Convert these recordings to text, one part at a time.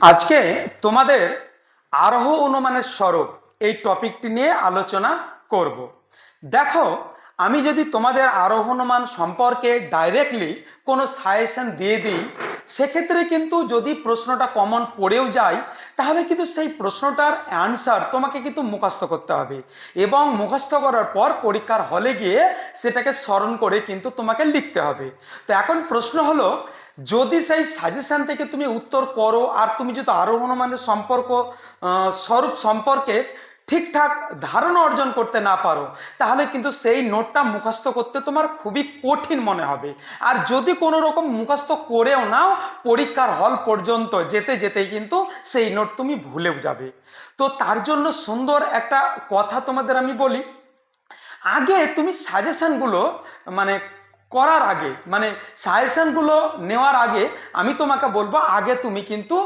আজকে তোমাদের আরোহ অনুমানের স্বরূপ এই টপিকটি নিয়ে আলোচনা করব। দেখো, আমি যদি তোমাদের আরোহ অনুমান সম্পর্কে ডাইরেক্টলি কোনো সাজেশন দিয়ে দিই, সেক্ষেত্রে কিন্তু যদি প্রশ্নটা কমন পড়েও যায়, তাহলে কিন্তু সেই প্রশ্নটার অ্যান্সার তোমাকে কিন্তু মুখস্থ করতে হবে এবং মুখস্থ করার পর পরীক্ষার হলে গিয়ে সেটাকে স্মরণ করে কিন্তু তোমাকে লিখতে হবে। তো এখন প্রশ্ন হলো যদি সেই সাজেশন থেকে তুমি উত্তর করো আর তুমি যদি আরও হনুমানের সম্পর্ক স্বরূপ সম্পর্কে ঠিকঠাক ধারণা অর্জন করতে না পারো, তাহলে কিন্তু সেই নোটটা মুখস্থ করতে তোমার খুবই কঠিন মনে হবে। আর যদি কোনো রকম মুখস্থ করেও নাও, পরীক্ষার হল পর্যন্ত যেতে যেতেই কিন্তু সেই নোট তুমি ভুলেও যাবে। তো তার জন্য সুন্দর একটা কথা তোমাদের আমি বলি। আগে তুমি সাজেশনগুলো মানে করার আগে মানে সাজেশনগুলো নেওয়ার আগে আমি তোমাকে বলব, আগে তুমি কিন্তু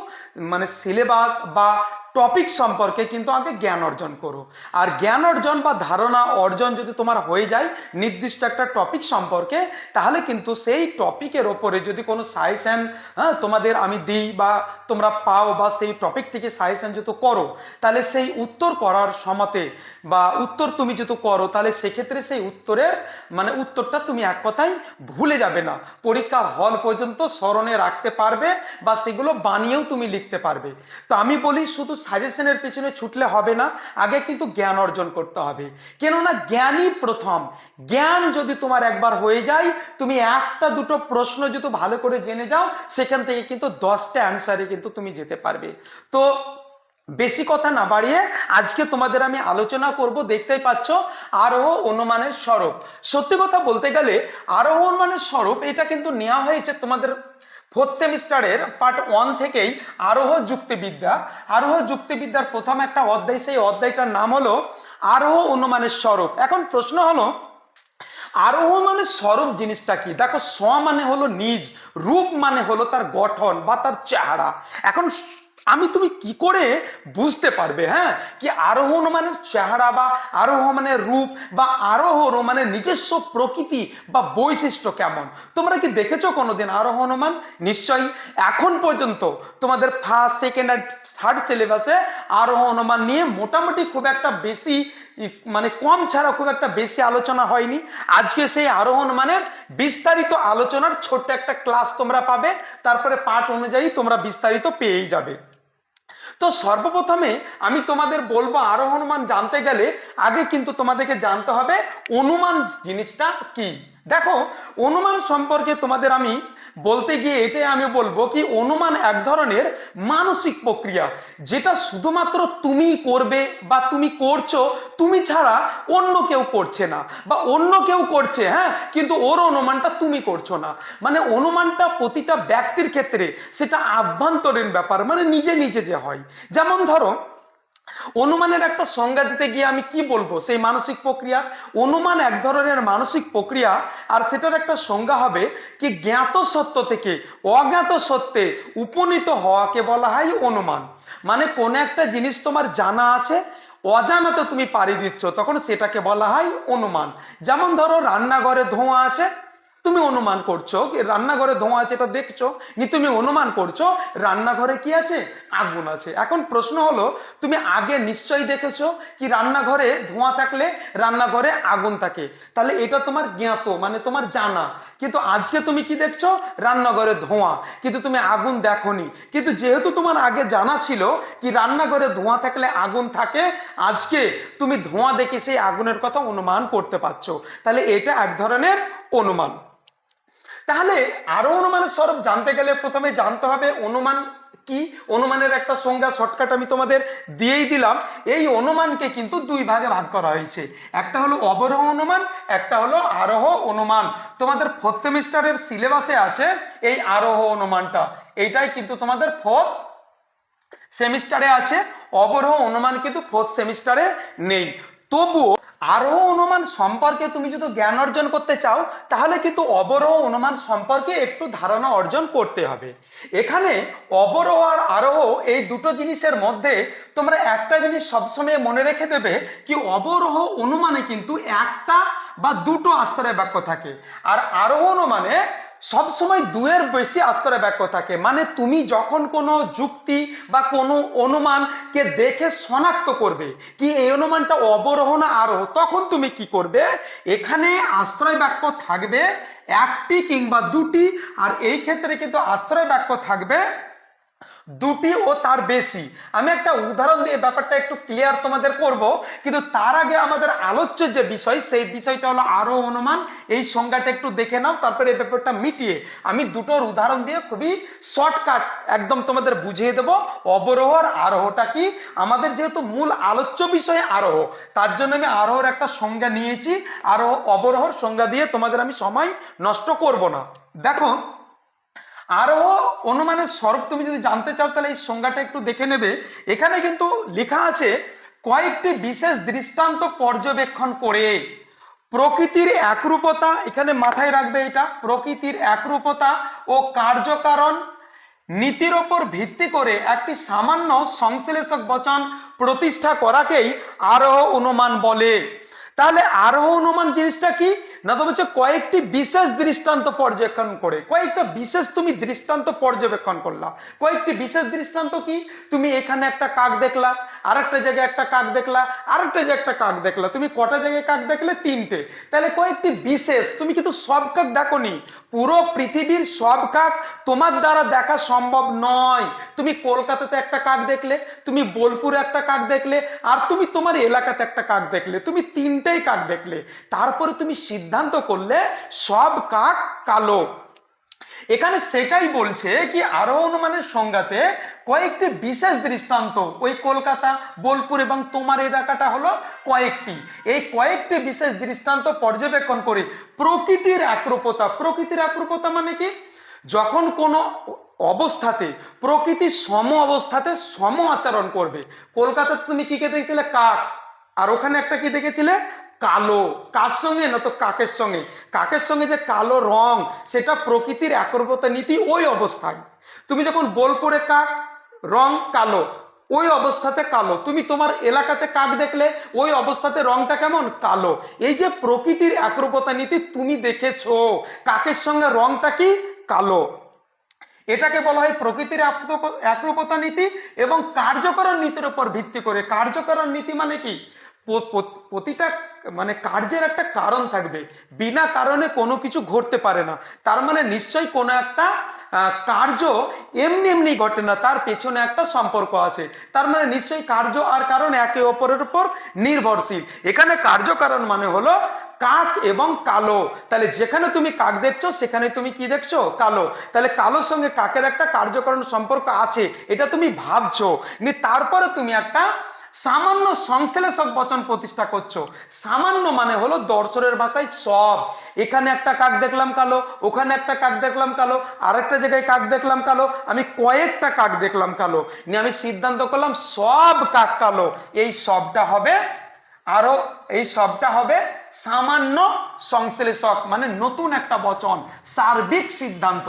মানে সিলেবাস বা টপিক সম্পর্কে কিন্তু আগে জ্ঞান অর্জন করো। আর জ্ঞান অর্জন বা ধারণা অর্জন যদি তোমার হয়ে যায় নির্দিষ্ট একটা টপিক সম্পর্কে, তাহলে কিন্তু সেই টপিকের ওপরে যদি কোনো সাজেশন হ্যাঁ তোমাদের আমি দিই বা তোমরা পাও বা সেই টপিক থেকে সাজেশন যদি করো, তাহলে সেই উত্তর করার সমাতে বা উত্তর তুমি যদি করো, তাহলে সেক্ষেত্রে সেই উত্তরের মানে উত্তরটা তুমি এক কথাই ভুলে যাবে না। পরীক্ষার হল পর্যন্ত স্মরণে রাখতে পারবে বা সেগুলো বানিয়েও তুমি লিখতে পারবে। তো আমি বলি শুধু সাজেশনের পেছনে ছুটলে হবে না, আগে কিন্তু জ্ঞান অর্জন করতে হবে। কেননা জ্ঞানই প্রথম। জ্ঞান যদি তোমার একবার হয়ে যায়, তুমি একটা দুটো প্রশ্ন যদি ভালো করে জেনে যাও, সেখান থেকে কিন্তু দশটা অ্যান্সারে কিন্তু তুমি যেতে পারবে। তো বেশি কথা না বাড়িয়ে আজকে তোমাদের আমি আলোচনা করব, দেখতেই পাচ্ছ আরোহ অনুমানের স্বরূপ। সত্যি কথা বলতে গেলে আরোহ অনুমানের স্বরূপ, এটা কিন্তু নেওয়া হয়েছে তোমাদের ফোর্থ সেমিস্টারের পার্ট ওয়ান থেকেই আরোহ যুক্তিবিদ্যা। আরোহ যুক্তিবিদ্যার প্রথম একটা অধ্যায়, সেই অধ্যায়টার নাম হলো আরোহ অনুমানের স্বরূপ। এখন প্রশ্ন হলো, আরোহ মানে স্বরূপ জিনিসটা কি? দেখো, স্ব মানে হলো নিজ, রূপ মানে হলো তার গঠন বা তার চেহারা। এখন আমি তুমি কি করে বুঝতে পারবে হ্যাঁ? কি আরোহণ মানে চেহারা বা আরোহ মানে রূপ বা আরোহণ মানে নিজস্ব প্রকৃতি বা বৈশিষ্ট্য কেমন? তোমরা কি দেখেছ কোনোদিন আরোহণ মান নিশ্চয়ই। এখন পর্যন্ত তোমাদের ফার্স্ট সেকেন্ড আর থার্ড সিলেবাসে আরোহণ অনুমান নিয়ে মোটামুটি খুব একটা বেশি মানে কম ছাড়া খুব একটা বেশি আলোচনা হয়নি। আজকে সেই আরোহণ মানের বিস্তারিত আলোচনার ছোট্ট একটা ক্লাস তোমরা পাবে। তারপরে পাঠ অনুযায়ী তোমরা বিস্তারিত পেয়েই যাবে। তো সর্বপ্রথমে আমি তোমাদের বলব আরোহণ মান জানতে গেলে আগে কিন্তু তোমাদেরকে জানতে হবে অনুমান জিনিসটা কি? দেখো, অনুমান সম্পর্কে তোমাদের আমি বলতে গিয়ে এটাই আমি বলব কি, অনুমান এক ধরনের মানসিক প্রক্রিয়া, যেটা শুধুমাত্র তুমি করবে বা তুমি করছ, তুমি ছাড়া অন্য কেউ করছে না বা অন্য কেউ করছে হ্যাঁ? কিন্তু ওর অনুমানটা তুমি করছ না। মানে অনুমানটা প্রতিটা ব্যক্তির ক্ষেত্রে সেটা আভ্যন্তরীণ ব্যাপার মানে নিজে নিজে যে হয়। যেমন ধরো অনুমানের একটা সংজ্ঞা দিতে গিয়ে আমি কি বলব? সেই মানসিক প্রক্রিয়া। অনুমান এক ধরনের মানসিক প্রক্রিয়া, আর সেটার একটা সংজ্ঞা হবে কি জ্ঞাত সত্য থেকে অজ্ঞাত সত্যে উপনীত হওয়াকে বলা হয় অনুমান। মানে কোন একটা জিনিস তোমার জানা আছে, অজানাতে তুমি পাড়ি দিচ্ছ, তখন সেটাকে বলা হয় অনুমান। যেমন ধরো রান্নাঘরে ধোঁয়া আছে তুমি অনুমান করছ কি, রান্নাঘরে ধোঁয়া আছে এটা দেখছ? নি, তুমি অনুমান করছ, রান্নাঘরে কি আছে? আগুন আছে। এখন প্রশ্ন হলো, তুমি আগে নিশ্চয়ই দেখেছ কি রান্নাঘরে ধোঁয়া থাকলে রান্নাঘরে আগুন থাকে? তাহলে এটা তোমার জ্ঞাত মানে তোমার জানা। কিন্তু আজকে তুমি কি দেখছ? রান্নাঘরে ধোঁয়া। কিন্তু তুমি আগুন দেখোনি। কিন্তু যেহেতু তোমার আগে জানা ছিল কি রান্নাঘরে ধোঁয়া থাকলে আগুন থাকে, আজকে তুমি ধোঁয়া দেখে সেই আগুনের কথা অনুমান করতে পারছ। তাহলে এটা এক ধরনের অনুমান। তাহলে আরও অনুমানের স্বরূপ জানতে গেলে প্রথমে জানতে হবে অনুমান কি? অনুমানের একটা সংজ্ঞা শর্টকাট আমি তোমাদের দিয়েই দিলাম। এই অনুমানকে কিন্তু দুই ভাগে ভাগ করা হয়েছে। একটা হলো অবরোহ অনুমান, একটা হলো আরোহ অনুমান। তোমাদের ফোর্থ সেমিস্টারের সিলেবাসে আছে এই আরোহ অনুমানটা। এইটাই কিন্তু তোমাদের ফোর্থ সেমিস্টারে আছে। অবরোহ অনুমান কিন্তু ফোর্থ সেমিস্টারে নেই। তবুও আরোহ অনুমান সম্পর্কে তুমি যদি জ্ঞান অর্জন করতে চাও, তাহলে কিন্তু অবরোহ অনুমান সম্পর্কে একটু ধারণা অর্জন করতে হবে। এখানে অবরোহ আর আরোহ এই দুটো জিনিসের মধ্যে তোমরা একটা জিনিস সবসময় মনে রেখে দেবে কি অবরোহ অনুমানে কিন্তু একটা বা দুটো আশ্রয় বাক্য থাকে। আর আরোহ অনুমানে সবসময় দুয়ের বেশি আশ্রয় বাক্য থাকে। মানে তুমি যখন কোনো যুক্তি বা কোনো অনুমানকে দেখে শনাক্ত করবে, কি এই অনুমানটা অবরোহ না আরোহ, তখন তুমি কি করবে? এখানে আশ্রয় বাক্য থাকবে একটি কিংবা দুটি, আর এই ক্ষেত্রে কিন্তু আশ্রয় বাক্য থাকবে দুটি ও তার বেশি। আমি একটা উদাহরণ দিয়ে ব্যাপারটা একটু ক্লিয়ার তোমাদের করব, কিন্তু তার আগে আমাদের আলোচ্য যে বিষয়, সেই বিষয়টা হলো আরও অনুমান। এই সংজ্ঞাটা একটু দেখে নাও, তারপরে এই ব্যাপারটা মিটিয়ে। আমি দুটোর উদাহরণ দিয়ে খুবই শর্টকাট একদম তোমাদের বুঝিয়ে দেব, অবরোহ আর আরোহটা কি? আমাদের যেহেতু মূল আলোচ্য বিষয় আরোহ, তার জন্য আমি আরোহর একটা সংজ্ঞা নিয়েছি। আরোহ, অবরোহর সংজ্ঞা দিয়ে তোমাদের আমি সময় নষ্ট করব না। দেখো আরও অনুমানের স্বরূপ তুমি যদি জানতে চাও, তাহলে এই সংজ্ঞাটা একটু দেখে নেবে। এখানে কিন্তু লেখা আছে, কয়েকটি বিশেষ দৃষ্টান্ত পর্যবেক্ষণ করে। প্রকৃতির একরূপতা, এখানে মাথায় রাখবে এটা, প্রকৃতির একরূপতা ও কার্যকারণ নীতির ওপর ভিত্তি করে একটি সামান্য সংশ্লেষক বচন প্রতিষ্ঠা করাকেই আরোহ অনুমান বলে। তাহলে আরোহ অনুমান জিনিসটা কি? না তো হচ্ছে কয়েকটি বিশেষ দৃষ্টান্ত পর্যবেক্ষণ করে। কয়েকটা বিশেষ তুমি দৃষ্টান্ত পর্যবেক্ষণ করলা। কয়েকটি বিশেষ দৃষ্টান্ত কি? তুমি এখানে একটা কাক দেখলা, আরেকটা জায়গায় একটা কাক দেখলা, আরেকটা জায়গায় একটা কাক দেখলা। তুমি কটা জায়গায় কাক দেখলে? তিনটে। তাহলে কয়েকটি বিশেষ, তুমি কিন্তু সব কাক দেখো নি পুরো পৃথিবীর সব কাক তোমার দ্বারা দেখা সম্ভব নয়। তুমি কলকাতাতে একটা কাক দেখলে, তুমি বোলপুরে একটা কাক দেখলে, আর তুমি তোমার এলাকাতে একটা কাক দেখলে। তুমি তিনটেই কাক দেখলে। তারপরে তুমি সিদ্ধান্ত করলে, সব কাক কালো। এখানে সেটাই বলছে কি আরও অনুমানের সংজ্ঞাতে কয়েকটি বিশেষ দৃষ্টান্ত, ওই কলকাতা, বোলপুর এবং তোমার এলাকাটা হলো কয়েকটি। এই কয়েকটি বিশেষ দৃষ্টান্ত পর্যবেক্ষণ করে প্রকৃতির একরূপতা প্রকৃতির একরূপতা মানে কি? যখন কোনো অবস্থাতে, প্রকৃতি সম অবস্থাতে সম আচরণ করবে। কলকাতাতে তুমি কি কে দেখছিলে? কাক। আর ওখানে একটা কি দেখেছিলে? কালো। কার সঙ্গে? না তো কাকের সঙ্গে। কাকের সঙ্গে যে কালো রং, সেটা প্রকৃতির একরূপতা নীতি ওই অবস্থায়। তুমি যখন বোলপুরে কাক, রং কালো, ওই অবস্থাতে কালো। তুমি তোমার এলাকাতে কাক দেখলে, ওই অবস্থাতে রংটা কেমন? কালো। এই যে প্রকৃতির একরূপতা নীতি তুমি দেখেছ, কাকের সঙ্গে রংটা কি? কালো। এটাকে বলা হয় প্রকৃতির একরূপ- একরূপতা নীতি এবং কার্যকরণ নীতির উপর ভিত্তি করে। কার্যকরণ নীতি মানে কি? প্রতিটা মানে কার্যের একটা কারণ থাকবে। বিনা কারণে কোনো কিছু ঘটতে পারে না। তার মানে নিশ্চয়ই কোনো একটা কার্য এমনি এমনি ঘটে না, তার পেছনে একটা সম্পর্ক আছে। তার মানে নিশ্চয়ই কার্য আর কারণ একে অপরের উপর নির্ভরশীল। এখানে কার্যকারণ মানে হলো কাক এবং কালো। তাহলে যেখানে তুমি কাক দেখছ, সেখানে তুমি কি দেখছ? কালো। তাহলে কালোর সঙ্গে কাকের একটা কার্যকরণ সম্পর্ক আছে, এটা তুমি ভাবছ। তারপরে তুমি একটা সামান্য সংশ্লেষক বচন প্রতিষ্ঠা করছ। সামান্য মানে হলো দর্শনের ভাষায় সব। এখানে একটা কাক দেখলাম কালো, ওখানে একটা কাক দেখলাম কালো, আরেকটা জায়গায় কাক দেখলাম কালো, আমি কয়েকটা কাক দেখলাম কালো। নিয়ে আমি সিদ্ধান্ত করলাম সব কাক কালো। এই সবটা হবে আরও, এই সবটা হবে সামান্য সংশ্লেষক মানে নতুন একটা বচন, সার্বিক সিদ্ধান্ত।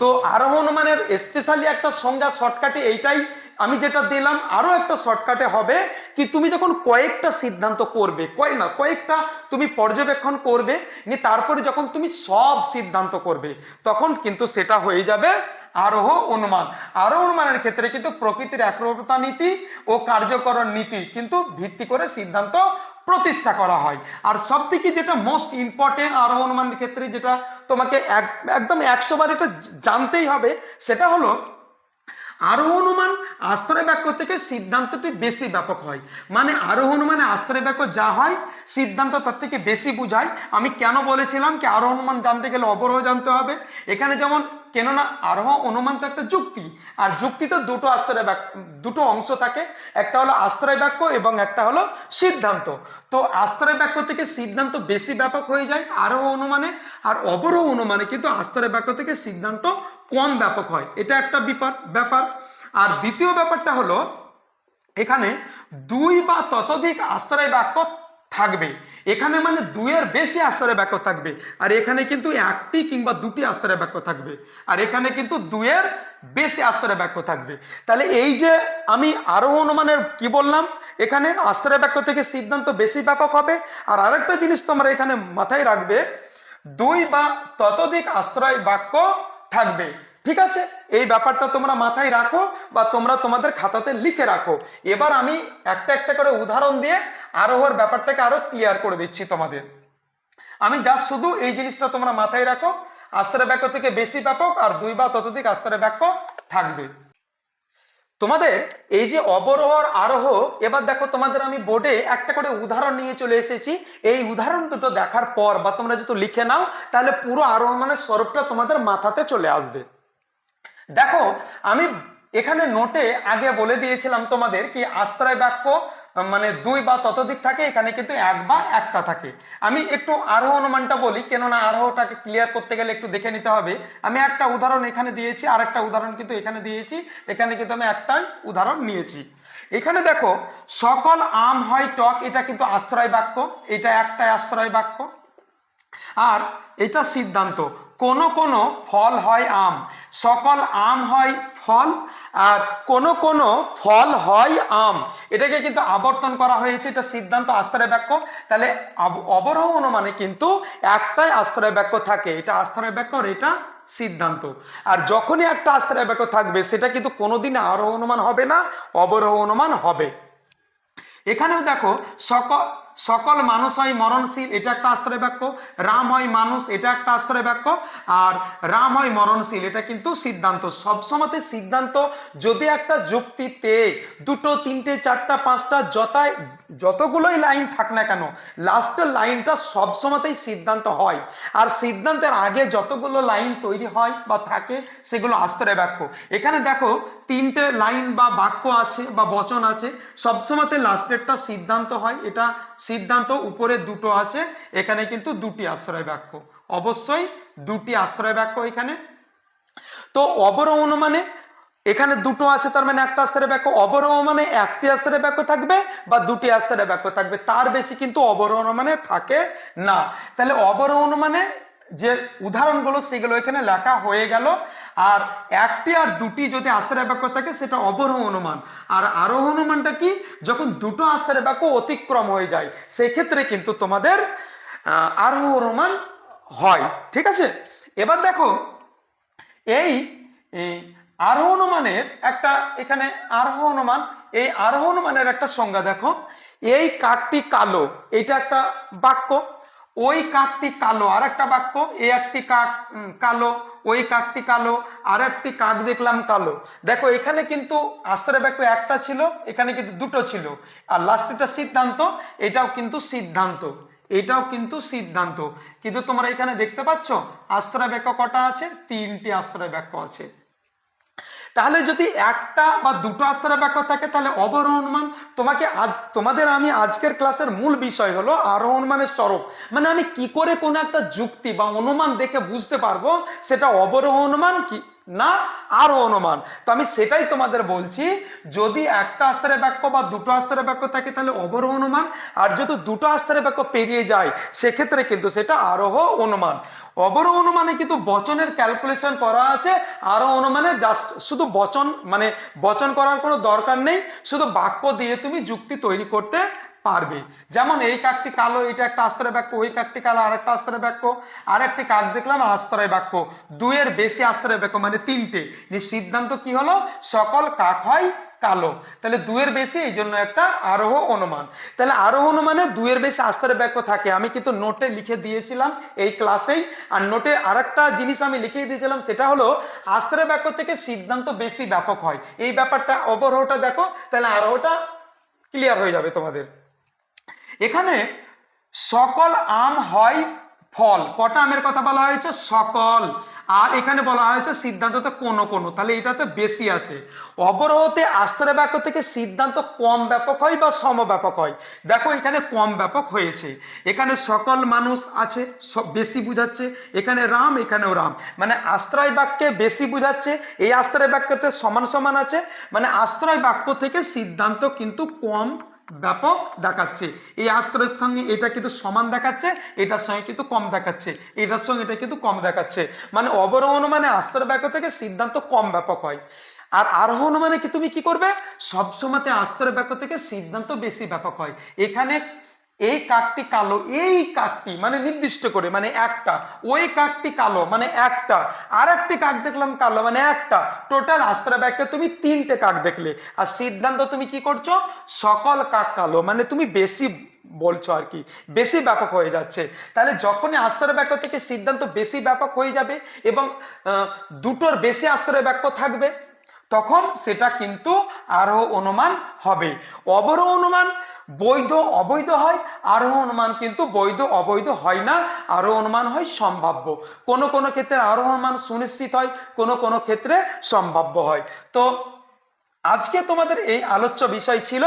তো আরোহ অনুমানের স্পেশালি একটা সংজ্ঞা শর্টকাটে এইটাই আমি যেটা দিলাম, আরও একটা শর্টকাটে হবে কি তুমি যখন কয়েকটা সিদ্ধান্ত করবে, কয় না, কয়েকটা তুমি পর্যবেক্ষণ করবে, নিয়ে তারপরে যখন তুমি সব সিদ্ধান্ত করবে, তখন কিন্তু সেটা হয়ে যাবে আরোহ অনুমান। আরোহ অনুমানের ক্ষেত্রে কিন্তু প্রকৃতির একরূপতা নীতি ও কার্যকরণ নীতি কিন্তু ভিত্তি করে সিদ্ধান্ত প্রতিষ্ঠা করা হয়। আর সব থেকে যেটা মোস্ট ইম্পর্টেন্ট আরোহ অনুমানের ক্ষেত্রে যেটা তোমাকে এক- একদম একশো বার এটা জানতেই হবে, সেটা হলো আরোহ অনুমান আশ্রয় বাক্য থেকে সিদ্ধান্তটি বেশি ব্যাপক হয়। মানে আরোহ অনুমানে আশ্রয় বাক্য যা হয়, সিদ্ধান্ত তার থেকে বেশি বুঝায়। আমি কেন বলেছিলাম কি আরোহ অনুমান জানতে গেলে অবরোহ জানতে হবে। এখানে যেমন কেননা আরোহ অনুমান তো একটা যুক্তি। আর যুক্তিতে দুটো আশ্রয় বাক্য, দুটো অংশ থাকে। একটা হলো আশ্রয় বাক্য এবং একটা হলো সিদ্ধান্ত। তো আশ্রয় বাক্য থেকে সিদ্ধান্ত বেশি ব্যাপক হয়ে যায় আরোহ অনুমানে। আর অবরোহ অনুমানে কিন্তু আশ্রয় বাক্য থেকে সিদ্ধান্ত কম ব্যাপক হয়। এটা একটা ব্যাপার ব্যাপার। আর দ্বিতীয় ব্যাপারটা হলো, এখানে দুই বা ততোধিক আশ্রয় বাক্য থাকবে। এখানে মানে দুইয়ের বেশি আশ্রয় বাক্য থাকবে। আর এখানে কিন্তু একটি কিংবা দুটি আশ্রয় বাক্য থাকবে। আর এখানে কিন্তু দুইয়ের বেশি আশ্রয় বাক্য থাকবে। তাহলে এই যে আমি আরও অনুমানের কি বললাম? এখানে আশ্রয় বাক্য থেকে সিদ্ধান্ত বেশি ব্যাপক হবে। আর আরেকটা জিনিস তোমরা এখানে মাথায় রাখবে, দুই বা ততোধিক আশ্রয় বাক্য থাকবে। ঠিক আছে? এই ব্যাপারটা তোমরা মাথায় রাখো বা তোমরা তোমাদের খাতাতে লিখে রাখো। এবার আমি একটা একটা করে উদাহরণ দিয়ে আরোহর ব্যাপারটাকে আরও ক্লিয়ার করে দিচ্ছি তোমাদের। আমি যা শুধু এই জিনিসটা তোমরা মাথায় রাখো, আস্তরে বাক্য থেকে বেশি ব্যাপক আর দুই বা ততোধিক আস্তরে বাক্য থাকবে। তোমাদের এই যে অবরোহ আর আরোহ, এবার দেখো তোমাদের আমি বোর্ডে একটা করে উদাহরণ নিয়ে চলে এসেছি। এই উদাহরণ দুটো দেখার পর বা তোমরা যদি লিখে নাও, তাহলে পুরো আরোহ মানে স্বরূপটা তোমাদের মাথাতে চলে আসবে। দেখো, আমি এখানে নোটে আগে বলে দিয়েছিলাম তোমাদের কি আশ্রয় বাক্য মানে দুই বা ততোধিক থাকে, এখানে কিন্তু এক বা একটা থাকে। আমি একটু আরোহ অনুমানটা বলি, কেননা আরোহটাকে ক্লিয়ার করতে গেলে একটু দেখে নিতে হবে। আমি একটা উদাহরণ এখানে দিয়েছি আর একটা উদাহরণ কিন্তু এখানে দিয়েছি, এখানে কিন্তু আমি একটাই উদাহরণ নিয়েছি। এখানে দেখো, সকল আম হয় টক এটা কিন্তু আশ্রয় বাক্য, এটা একটাই আশ্রয় বাক্য আর এটা সিদ্ধান্ত। কোন কোন ফল হয় আম। সকল আম হয় ফল আর কোন কোন ফল হয় আম। এটাকে কিন্তু আবর্তন করা হয়েছে, এটা সিদ্ধান্ত আশ্রয় বাক্য। তাহলে অবরোহ অনুমানে কিন্তু একটাই আশ্রয় বাক্য থাকে। এটা আশ্রয় বাক্য আর এটা সিদ্ধান্ত। আর যখনই একটা আশ্রয় বাক্য থাকবে, সেটা কিন্তু কোনোদিন আরোহ অনুমান হবে না, অবরোহ অনুমান হবে। এখানেও দেখো, সকল সকল মানুষ হয় মরণশীল, এটা একটা আশ্রয় বাক্য। রাম হয় মানুষ, এটা একটা আশ্রয় বাক্য। আর রাম হয় মরণশীল, এটা কিন্তু সিদ্ধান্ত। সবসময়তে সিদ্ধান্ত, যদি একটা যুক্তিতে দুটো, তিনটে, চারটা, পাঁচটা যতায় যতগুলোই লাইন থাক না কেন লাস্টের লাইনটা সবসময়তেই সিদ্ধান্ত হয়। আর সিদ্ধান্তের আগে যতগুলো লাইন তৈরি হয় বা থাকে, সেগুলো আশ্রয় বাক্য। এখানে দেখো, তিনটে লাইন বা বাক্য আছে বা বচন আছে, সবসময়তে লাস্টেরটা সিদ্ধান্ত হয়, এটা সিদ্ধান্ত উপরে দুটো আছে, এখানে কিন্তু দুটি আশ্রয় বাক্য। অবশ্যই দুটি আশ্রয় বাক্য এখানে। তো অবরোহণ অনুমানে এখানে দুটো আছে তার মানে একটা আস্তারে বাক্য। অবরোহ মানে একটি আস্তারে বাক্য থাকবে বা দুটি আস্তারে বাক্য থাকবে। তার বেশি কিন্তু অবরোহ অনুমানে থাকে না। তাহলে অবরোহণ অনুমানে যে উদাহরণগুলো সেগুলো এখানে লেখা হয়ে গেল। আর একটি আর দুটি যদি আস্তরের বাক্য থাকে, সেটা অবরোহ অনুমান। আর আরোহ অনুমানটা কি? যখন দুটো আস্তরের বাক্য অতিক্রম হয়ে যায় সেক্ষেত্রে কিন্তু তোমাদের আরোহ অনুমান হয়। ঠিক আছে? এবার দেখো এই আরোহ অনুমানের একটা, এখানে আরোহ অনুমান, এই আরোহ অনুমানের একটা সংজ্ঞা দেখো। এই কাকটি কালো, এটা একটা বাক্য। ওই কাকটি কালো আর একটা বাক্য, এ একটি কাক কালো, ওই কাকটি কালো আর একটি কাক দেখলাম কালো। দেখো, এখানে কিন্তু আশ্রয় বাক্য একটা ছিল, এখানে কিন্তু দুটো ছিল। আর লাস্টেরটা সিদ্ধান্ত, এটাও কিন্তু সিদ্ধান্ত, এটাও কিন্তু সিদ্ধান্ত। কিন্তু তোমরা এখানে দেখতে পাচ্ছ, আশ্রয় বাক্য কটা আছে? তিনটি আশ্রয় বাক্য আছে। তাহলে যদি একটা বা দুটো আস্তরের বাক্য থাকে, তাহলে অবরোহণ মান তোমাকে আজ, তোমাদের আমি আজকের ক্লাসের মূল বিষয় হলো আরোহণ মানের স্বরূপ। মানে আমি কি করে কোনো একটা যুক্তি বা অনুমান দেখে বুঝতে পারব, সেটা অবরোহণ মান কি? না, আরও অনুমান। তো আমি সেটাই তোমাদের বলছি, যদি একটা আস্তরের বাক্য বা দুটো আস্তরের বাক্য থাকে, তাহলে অবরোহ অনুমান। আর যদি দুটো আস্তরের বাক্য পেরিয়ে যায়, সেক্ষেত্রে কিন্তু সেটা আরোহ অনুমান। অবরোহ অনুমানে কিন্তু বচনের ক্যালকুলেশন করা আছে, আরও অনুমানে জাস্ট শুধু বচন মানে বচন করার কোনো দরকার নেই, শুধু বাক্য দিয়ে তুমি যুক্তি তৈরি করতে পারবে। যেমন এই কাকটি কালো, এটা একটা আস্তরের বাক্য, ওই কাকটি কালো আর একটা আস্তরের বাক্য আর একটি কাক দেখলাম, আর আস্তরের বাক্য। দুইয়ের বেশি আস্তরের বাক্য মানে তিনটে। সিদ্ধান্ত কি হলো? সকল কাক হয় কালো। তাহলে দুয়ের বেশি, এই জন্য একটা আরোহ অনুমান। তাহলে আরোহ অনুমানে দুয়ের বেশি আস্তরের বাক্য থাকে। আমি কিন্তু নোটে লিখে দিয়েছিলাম এই ক্লাসেই। আর নোটে আরেকটা জিনিস আমি লিখে দিয়েছিলাম, সেটা হলো আস্তরের বাক্য থেকে সিদ্ধান্ত বেশি ব্যাপক হয়। এই ব্যাপারটা অবরোহটা দেখো, তাহলে আরোহটা ক্লিয়ার হয়ে যাবে তোমাদের। এখানে সকল আম হয় ফল। কটা আমের কথা বলা হয়েছে? সকল। আর এখানে বলা হয়েছে সিদ্ধান্ততে কোনো কোনো। তাহলে এটাতে বেশি আছে। অবরোহতে আশ্রয় বাক্য থেকে সিদ্ধান্ত কম ব্যাপক হয় বা সমব্যাপক হয়? দেখো, এখানে কম ব্যাপক হয়েছে। এখানে সকল মানুষ আছে বেশি বুঝাচ্ছে। এখানে রাম, এখানেও রাম। মানে আশ্রয় বাক্যে বেশি বুঝাচ্ছে। এই আশ্রয় বাক্যতে সমান সমান আছে। মানে আশ্রয় বাক্য থেকে সিদ্ধান্ত কিন্তু কম ব্যাপক দেখাচ্ছে। এই আস্তরের সঙ্গে এটা কিন্তু সমান দেখাচ্ছে, এটার সঙ্গে কিন্তু কম দেখাচ্ছে, এটার সঙ্গে এটা কিন্তু কম দেখাচ্ছে। মানে অবরোহণ মানে আস্তর ব্যাপক থেকে সিদ্ধান্ত কম ব্যাপক হয়। আর আরোহণ মানে কি তুমি কি করবে? সবসময়তে আস্তর ব্যাপক থেকে সিদ্ধান্ত বেশি ব্যাপক হয়। এখানে এই কাকটি কালো, এই কাকটি মানে নির্দিষ্ট করে মানে একটা। ওই কাকটি কালো মানে একটা। আর একটি কাক দেখলাম কালো মানে একটা। টোটাল আশ্রয় ব্যাখ্যা তুমি তিনটে কাক দেখলে। আর সিদ্ধান্ত তুমি কি করছ? সকল কাক কালো মানে তুমি বেশি বলছো আর কি, বেশি ব্যাপক হয়ে যাচ্ছে। তাহলে যখনই আশ্রয় বাক্য থেকে সিদ্ধান্ত বেশি ব্যাপক হয়ে যাবে এবং দুটোর বেশি আশ্রয় বাক্য থাকবে তখন সেটা কিন্তু আরোহ অনুমান হবে। অবরোহ অনুমান বৈধ, অবৈধ হয়। আরোহ অনুমান কিন্তু বৈধ, অবৈধ হয় না। আরোহ অনুমান হয় সম্ভাব্য। কোনো কোনো ক্ষেত্রে আরোহ অনুমান সুনিশ্চিত হয়, কোনো কোনো ক্ষেত্রে সম্ভাব্য হয়। তো আজকে তোমাদের এই আলোচ্য বিষয় ছিল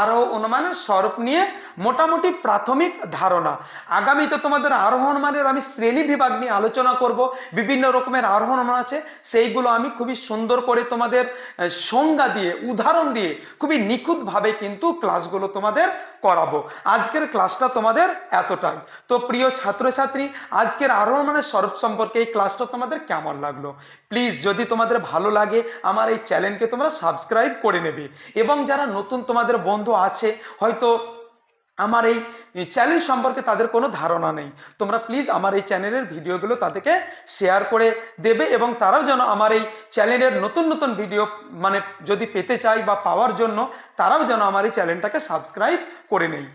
আরোহ অনুমানের স্বরূপ নিয়ে মোটামুটি প্রাথমিক ধারণা। আগামীতে তোমাদের আরোহ অনুমানের আমি শ্রেণি বিভাগ নিয়ে আলোচনা করব। বিভিন্ন রকমের আরোহ অনুমান আছে, সেইগুলো আমি খুবই সুন্দর করে তোমাদের সংজ্ঞা দিয়ে, উদাহরণ দিয়ে খুবই নিখুঁতভাবে কিন্তু ক্লাসগুলো তোমাদের করাবো। আজকের ক্লাসটা তোমাদের এতটাই। তো প্রিয় ছাত্রছাত্রী, আজকের আরোহ অনুমানের স্বরূপ সম্পর্কে এই ক্লাসটা তোমাদের কেমন লাগল? প্লিজ যদি তোমাদের ভালো লাগে, আমার এই চ্যানেলকে তোমরা সাবস্ক্রাইব করে নেবে। এবং যারা নতুন তোমাদের বন্ধু আছে, হয়তো আমার এই চ্যানেল সম্পর্কে তাদের কোনো ধারণা নেই। তোমরা প্লিজ আমার এই চ্যানেলের ভিডিওগুলো তাদেরকে শেয়ার করে দেবে এবং তারাও যেন আমার এই চ্যানেলের নতুন নতুন ভিডিও মানে যদি পেতে চাই বা পাওয়ার জন্য, তারাও যেন আমার এই চ্যানেলটাকে সাবস্ক্রাইব করে নেই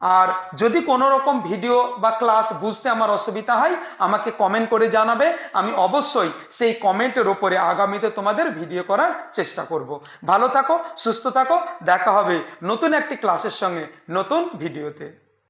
আর যদি কোনো রকম ভিডিও বা ক্লাস বুঝতে আমার অসুবিধা হয়, আমাকে কমেন্ট করে জানাবে। আমি অবশ্যই সেই কমেন্টের ওপরে আগামীতে তোমাদের ভিডিও করার চেষ্টা করব। ভালো থাকো, সুস্থ থাকো, দেখা হবে নতুন একটি ক্লাসের সঙ্গে নতুন ভিডিওতে।